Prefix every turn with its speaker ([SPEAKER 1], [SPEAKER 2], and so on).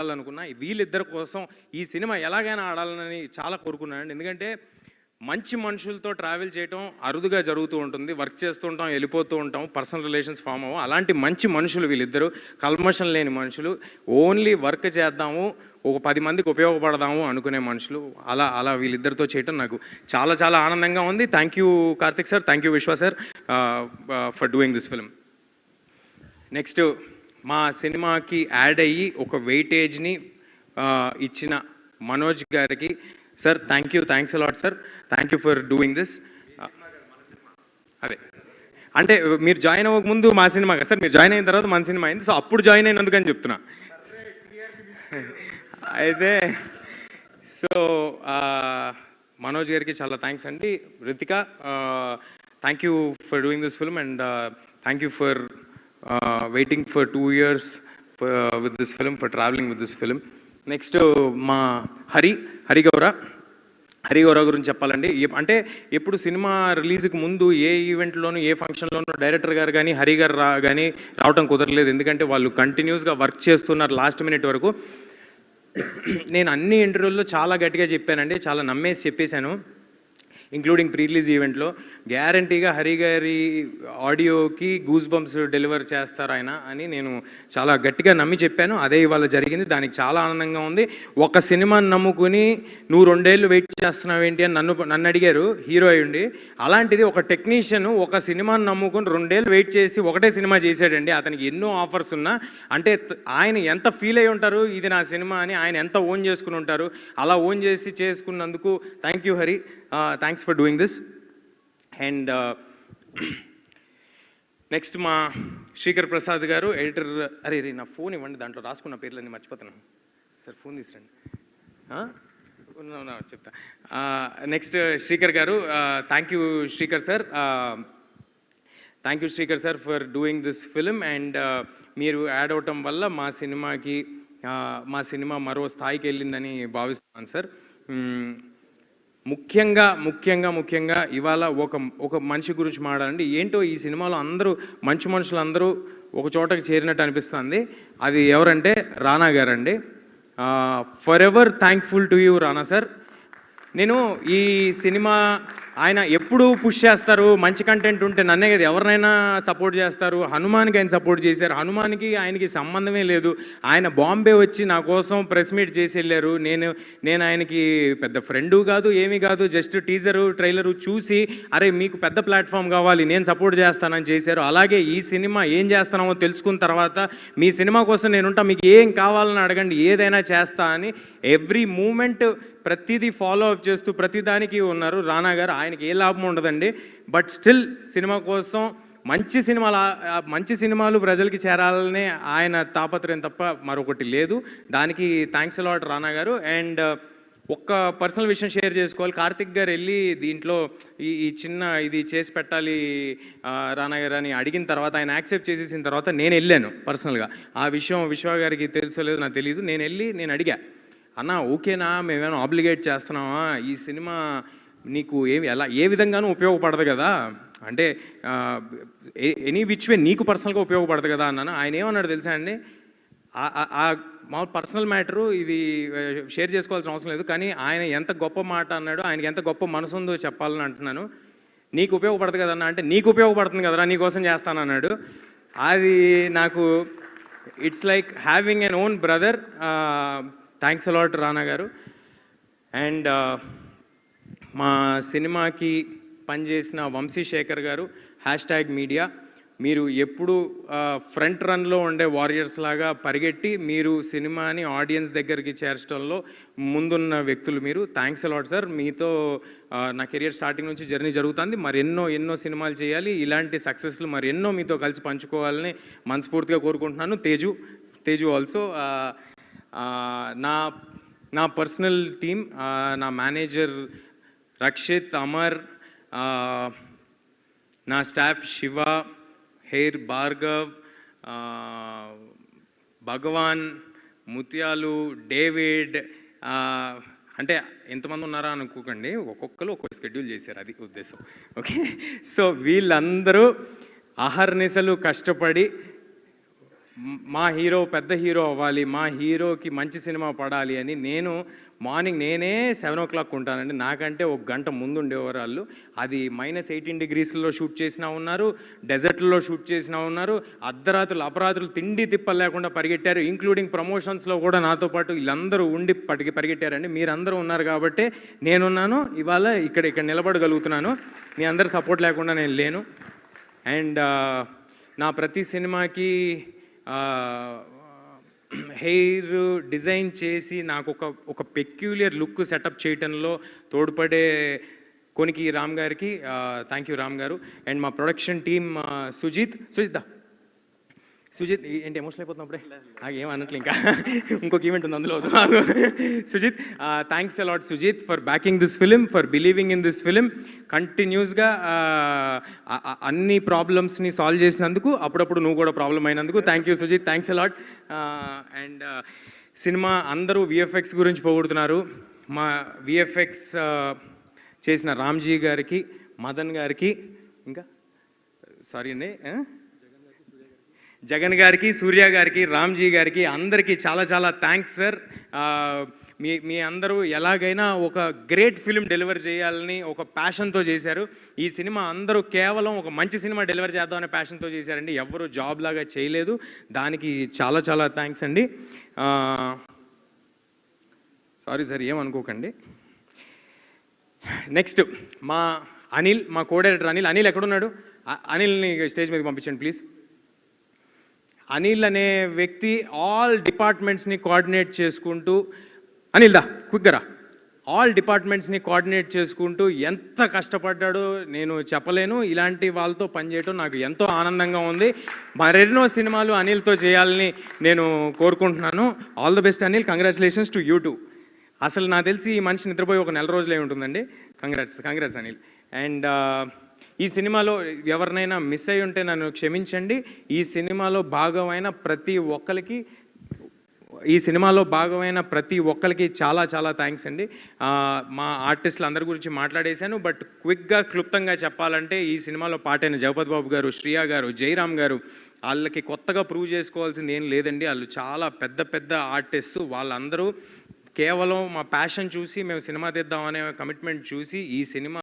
[SPEAKER 1] ఆడాలనుకున్నా వీళ్ళిద్దరి కోసం ఈ సినిమా ఎలాగైనా ఆడాలని చాలా కోరుకున్నానండి. ఎందుకంటే మంచి మనుషులతో ట్రావెల్ చేయటం అరుదుగా జరుగుతూ ఉంటుంది. వర్క్ చేస్తూ ఉంటాం వెళ్ళిపోతూ ఉంటాం పర్సనల్ రిలేషన్స్ ఫామ్ అవ్వం. అలాంటి మంచి మనుషులు వీళ్ళిద్దరూ కల్మషం లేని మనుషులు ఓన్లీ వర్క్ చేద్దాము ఒక పది మందికి ఉపయోగపడదాము అనుకునే మనుషులు అలా అలా వీళ్ళిద్దరితో చేయటం నాకు చాలా చాలా ఆనందంగా ఉంది. Thank you Karthik sir thank you Vishwa sir for doing this film next మా సినిమాకి యాడ్ అయ్యి ఒక వెయిటేజ్ని ఇచ్చిన మనోజ్ గారికి. Sir thank you thanks a lot sir thank you for doing this అదే. అంటే మీరు జాయిన్ అవ్వక ముందు మా సినిమా కదా సార్? మీరు జాయిన్ అయిన తర్వాత మన సినిమా అయింది. సో అప్పుడు జాయిన్ అయినందుకని చెప్తున్నా. అయితే సో మనోజ్ గారికి చాలా థ్యాంక్స్ అండి. Ritika thank you for doing this film and thank you for waiting for two years with this film for travelling with this film next మా హరి హరిగౌర హరిగౌర గురించి చెప్పాలండి. అంటే ఎప్పుడు సినిమా రిలీజ్కి ముందు ఏ ఈవెంట్లోనూ ఏ ఫంక్షన్లోనూ డైరెక్టర్ గారు కానీ హరి గారు రా కానీ రావటం కుదరలేదు. ఎందుకంటే వాళ్ళు కంటిన్యూస్గా వర్క్ చేస్తున్నారు లాస్ట్ మినిట్ వరకు. నేను అన్ని ఇంటర్వ్యూల్లో చాలా గట్టిగా చెప్పానండి. చాలా నమ్మేసి చెప్పేశాను. ఇంక్లూడింగ్ ప్రీ రిలీజ్ ఈవెంట్లో గ్యారంటీగా హరి గారి ఆడియోకి గూస్ బంప్స్ డెలివర్ చేస్తారు ఆయన అని నేను చాలా గట్టిగా నమ్మి చెప్పాను. అదే ఇవాళ జరిగింది. దానికి చాలా ఆనందంగా ఉంది. ఒక సినిమాని నమ్ముకుని నువ్వు రెండేళ్ళు వెయిట్ చేస్తున్నావు ఏంటి అని నన్ను నన్ను అడిగారు. హీరో అయ్యుండి అలాంటిది ఒక టెక్నీషియన్ ఒక సినిమాని నమ్ముకుని రెండేళ్ళు వెయిట్ చేసి ఒకటే సినిమా చేశాడండి. అతనికి ఎన్నో ఆఫర్స్ ఉన్నా అంటే ఆయన ఎంత ఫీల్ అయి ఉంటారు? ఇది నా సినిమా అని ఆయన ఎంత ఓన్ చేసుకుని ఉంటారు? అలా ఓన్ చేసి చేసుకున్నందుకు thank you Hari. Thanks for doing this and next మా శ్రీకర్ ప్రసాద్ గారు ఎడిటర్ అరే రే నా ఫోన్ ఇవ్వండి దాంట్లో రాసుకున్న పేర్లన్నీ మర్చిపోతున్నాను సార్ ఫోన్ తీసురండి. చెప్తా. Next Srikar garu thank you Srikar sir. Thank you Srikar sir for doing this film and మీరు యాడ్ అవటం వల్ల మా సినిమాకి మా సినిమా మరో స్థాయికి వెళ్ళిందని భావిస్తున్నాను సార్. ముఖ్యంగా ముఖ్యంగా ముఖ్యంగా ఇవాళ ఒక ఒక మనిషి గురించి మాట్లాడండి ఏంటో ఈ సినిమాలో అందరూ మంచి మనుషులు అందరూ ఒక చోటకి చేరినట్టు అనిపిస్తుంది. అది ఎవరంటే రానా గారండి. Forever thankful to you Rana sir నేను ఈ సినిమా ఆయన ఎప్పుడు పుష్ చేస్తారు మంచి కంటెంట్ ఉంటే నన్నే కదా ఎవరినైనా సపోర్ట్ చేస్తారు. హనుమాన్కి ఆయన సపోర్ట్ చేశారు. హనుమాన్కి ఆయనకి సంబంధమే లేదు. ఆయన బాంబే వచ్చి నా కోసం ప్రెస్ మీట్ చేసి వెళ్ళారు. నేను నేను ఆయనకి పెద్ద ఫ్రెండు కాదు ఏమీ కాదు జస్ట్ టీజరు ట్రైలరు చూసి అరే మీకు పెద్ద ప్లాట్ఫామ్ కావాలి నేను సపోర్ట్ చేస్తానని చేశారు. అలాగే ఈ సినిమా ఏం చేస్తున్నామో తెలుసుకున్న తర్వాత మీ సినిమా కోసం నేనుంటా మీకు ఏం కావాలని అడగండి ఏదైనా చేస్తా అని ఎవ్రీ మూమెంట్ ప్రతిదీ ఫాలో అప్ చేస్తూ ప్రతిదానికి ఉన్నారు. రానా గారు ఆయనకి ఏ లాభం ఉండదండి. బట్ స్టిల్ సినిమా కోసం మంచి సినిమాలు మంచి సినిమాలు ప్రజలకి చేరాలనే ఆయన తాపత్రయం తప్ప మరొకటి లేదు. దానికి థ్యాంక్స్ అలాట్ రానా గారు. అండ్ ఒక్క పర్సనల్ విషయం షేర్ చేసుకోవాలి. కార్తిక్ గారు వెళ్ళి దీంట్లో ఈ ఈ చిన్న ఇది చేసి పెట్టాలి రానా గారు అని అడిగిన తర్వాత ఆయన యాక్సెప్ట్ చేసేసిన తర్వాత నేను వెళ్ళాను పర్సనల్గా. ఆ విషయం విశ్వ గారికి తెలుసో లేదో నాకు తెలియదు నేను వెళ్ళి నేను అడిగా అన్న ఓకేనా? మేమేమైనా ఆబ్లిగేట్ చేస్తున్నామా? ఈ సినిమా నీకు ఏమి ఎలా ఏ విధంగానూ ఉపయోగపడదు కదా? అంటే ఎనీ విచ్ వే నీకు పర్సనల్గా ఉపయోగపడదు కదా అన్నాను? ఆయన ఏమన్నాడు తెలుసా అండి? ఆ- మా పర్సనల్ మ్యాటరు ఇది షేర్ చేసుకోవాల్సిన అవసరం లేదు కానీ ఆయన ఎంత గొప్ప మాట అన్నాడు ఆయనకి ఎంత గొప్ప మనసు ఉందో చెప్పాలని అంటున్నాను. నీకు ఉపయోగపడదు కదన్నా అంటే నీకు ఉపయోగపడుతుంది కదరా నీకోసం చేస్తాను అన్నాడు. అది నాకు it's like having an own brother thanks a lot Rana garu. And మా సినిమాకి పనిచేసిన వంశీ శేఖర్ గారు హ్యాష్ ట్యాగ్ మీడియా మీరు ఎప్పుడు ఫ్రంట్ రన్లో ఉండే వారియర్స్ లాగా పరిగెట్టి మీరు సినిమాని ఆడియన్స్ దగ్గరికి చేర్చడంలో ముందున్న వ్యక్తులు మీరు. థ్యాంక్స్ అలాట్ సార్ మీతో నా కెరియర్ స్టార్టింగ్ నుంచి జర్నీ జరుగుతుంది. మరి ఎన్నో ఎన్నో సినిమాలు చేయాలి. ఇలాంటి సక్సెస్లు మరి ఎన్నో మీతో కలిసి పంచుకోవాలని మనస్ఫూర్తిగా కోరుకుంటున్నాను. తేజు తేజు ఆల్సో నా నా పర్సనల్ టీమ్ నా మేనేజర్ రక్షిత్ అమర్ నా staff Shiva hair Bhargav Bhagavan Mutyalu David అంటే ఎంతమంది ఉన్నారా అనుకోకండి. ఒక్కొక్కరు ఒక్కొక్క షెడ్యూల్ చేశారు అది ఉద్దేశం. ఓకే? సో వీళ్ళందరూ అహర్నిశలు కష్టపడి మా హీరో పెద్ద హీరో అవ్వాలి మా హీరోకి మంచి సినిమా పడాలి అని నేను మార్నింగ్ నేనే సెవెన్ ఓ క్లాక్ ఉంటానండి. నాకంటే ఒక గంట ముందు ఉండేవారు వాళ్ళు అది మైనస్ ఎయిటీన్ డిగ్రీస్లో షూట్ చేసినా ఉన్నారు డెజర్ట్లో షూట్ చేసినా ఉన్నారు అర్ధరాత్రులు అపరాత్రులు తిండి తిప్పలు లేకుండా పరిగెట్టారు. ఇంక్లూడింగ్ ప్రమోషన్స్లో కూడా నాతో పాటు వీళ్ళందరూ ఉండి పటికి పరిగెట్టారండి. మీరందరూ ఉన్నారు కాబట్టి నేనున్నాను. ఇవాళ ఇక్కడ ఇక్కడ నిలబడగలుగుతున్నాను. మీ అందరి సపోర్ట్ లేకుండా నేను లేను. అండ్ నా ప్రతి సినిమాకి హెయిర్ డిజైన్ చేసి నాకు ఒక ఒక పెక్యులియర్ లుక్ సెటప్ చేయటంలో తోడ్పడే కొనికి రామ్ గారికి థ్యాంక్ యూ రామ్ గారు. అండ్ మా ప్రొడక్షన్ టీమ్ సుజిత్ సుజిత్ దా. సుజిత్ ఏంటి ఎమోషనల్ అయిపోతున్నాం అప్పుడే నాకు ఏం అనట్లే ఇంకా. ఇంకొక ఈవెంట్ ఉంది అందులో. Sujeeth thanks a lot Sujeeth for backing this film for believing in this film కంటిన్యూస్గా అన్ని ప్రాబ్లమ్స్ని సాల్వ్ చేసినందుకు అప్పుడప్పుడు నువ్వు కూడా ప్రాబ్లం అయినందుకు thank you Sujeeth. Thanks a lot and cinema అందరూ విఎఫ్ఎక్స్ గురించి పొగుడుతున్నారు. మా విఎఫ్ఎక్స్ చేసిన రామ్జీ గారికి మదన్ గారికి ఇంకా సారీ అండి? జగన్ గారికి సూర్య గారికి రామ్జీ గారికి అందరికీ చాలా చాలా థ్యాంక్స్ సార్ మీ మీ అందరూ ఎలాగైనా ఒక గ్రేట్ ఫిలిం డెలివర్ చేయాలని ఒక ప్యాషన్తో చేశారు. ఈ సినిమా అందరూ కేవలం ఒక మంచి సినిమా డెలివర్ చేద్దామనే ప్యాషన్తో చేశారండి. ఎవరు జాబ్ లాగా చేయలేదు. దానికి చాలా చాలా థ్యాంక్స్ అండి. సారీ సార్ ఏమనుకోకండి నెక్స్ట్ మా అనిల్ మా కోడైరెక్టర్ అనిల్. అనిల్ ఎక్కడున్నాడు? అనిల్ని స్టేజ్ మీదకి పంపించండి ప్లీజ్ అనిల్ అనే వ్యక్తి ఆల్ డిపార్ట్మెంట్స్ని కోఆర్డినేట్ చేసుకుంటూ అనిల్ దా క్విక్గా ఆల్ డిపార్ట్మెంట్స్ని కోఆర్డినేట్ చేసుకుంటూ ఎంత కష్టపడ్డాడో నేను చెప్పలేను. ఇలాంటి వాళ్ళతో పనిచేయటం నాకు ఎంతో ఆనందంగా ఉంది. మరెన్నో సినిమాలు అనిల్తో చేయాలని నేను కోరుకుంటున్నాను. All the best Anil congratulations to YouTube అసలు నాకు తెలిసి ఈ మనిషి నిద్రపోయి ఒక నెల రోజులే ఉంటుందండి. Congrats congrats Anil. అండ్ ఈ సినిమాలో ఎవరినైనా మిస్ అయి ఉంటే నన్ను క్షమించండి. ఈ సినిమాలో భాగమైన ప్రతి ఒక్కరికి ఈ సినిమాలో భాగమైన ప్రతి ఒక్కరికి చాలా చాలా థ్యాంక్స్ అండి. మా ఆర్టిస్టులు అందరి గురించి మాట్లాడేశాను బట్ క్విక్గా క్లుప్తంగా చెప్పాలంటే ఈ సినిమాలో పాటైన జగపతి బాబు గారు శ్రియా గారు జయరామ్ గారు వాళ్ళకి కొత్తగా ప్రూవ్ చేసుకోవాల్సింది ఏం లేదండి. వాళ్ళు చాలా పెద్ద పెద్ద ఆర్టిస్ట్ వాళ్ళందరూ కేవలం మా ప్యాషన్ చూసి మేము సినిమా తీద్దాం అనే కమిట్మెంట్ చూసి ఈ సినిమా